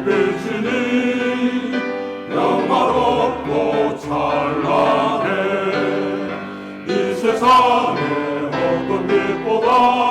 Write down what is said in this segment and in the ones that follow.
예배주님 영화롭고 찬란해. 이 세상에 어떤 빛보다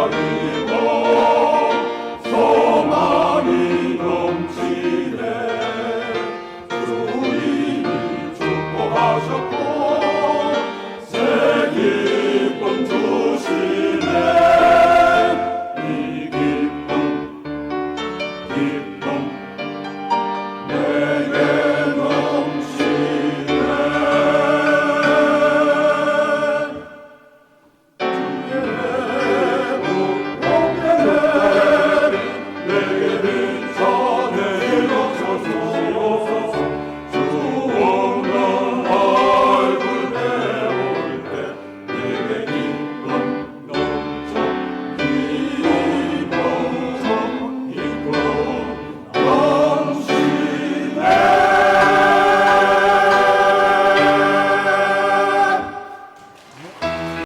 Show.